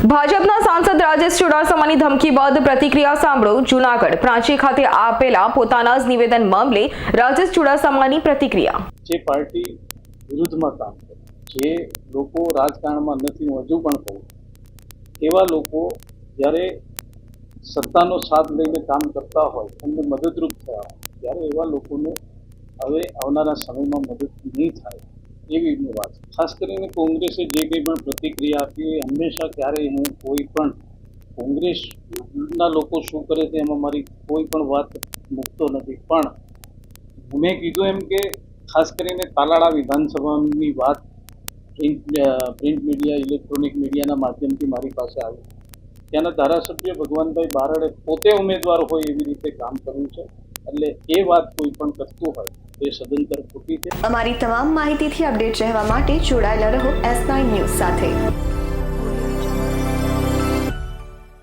ભાજપના સાંસદ રાજેશ ચુડાસમાની ધમકી બાદ પ્રતિક્રિયા સાંભળો જૂનાગઢ. પ્રાંચી ખાતે આપેલા પોતાના જ નિવેદન મામલે રાજેશ ચુડાસમાની પ્રતિક્રિયા. જે પાર્ટી વિરુદ્ધમાં કામ કરે, જે લોકો રાજકારણમાં નથી હજુ પણ કહું એવા લોકો જ્યારે સત્તાનો સાથ લઈને કામ કરતા હોય, એમને મદદરૂપ થયા ત્યારે એવા લોકોને હવે આવનારા સમયમાં મદદ નહીં થાય. એવી વાત ખાસ કરીને કોંગ્રેસે જે કંઈ પણ પ્રતિક્રિયા આપી એ હંમેશા ક્યારેય હું કોઈ પણ કોંગ્રેસના લોકો શું કરે છે એમાં મારી કોઈ પણ વાત મૂકતો નથી. પણ મેં કીધું એમ કે ખાસ કરીને તાલાળા વિધાનસભાની વાત પ્રિન્ટ પ્રિન્ટ મીડિયા, ઇલેક્ટ્રોનિક મીડિયાના માધ્યમથી મારી પાસે આવી. ત્યાંના ધારાસભ્ય ભગવાનભાઈ બારડે પોતે ઉમેદવાર હોય એવી રીતે કામ કર્યું છે. એટલે એ વાત કોઈ પણ કરતું હોય એ સદંતર ખોટી છે. અમારી તમામ માહિતીથી અપડેટ રહેવા માટે જોડાયેલા રહો એસ ન્યૂઝ સાથે.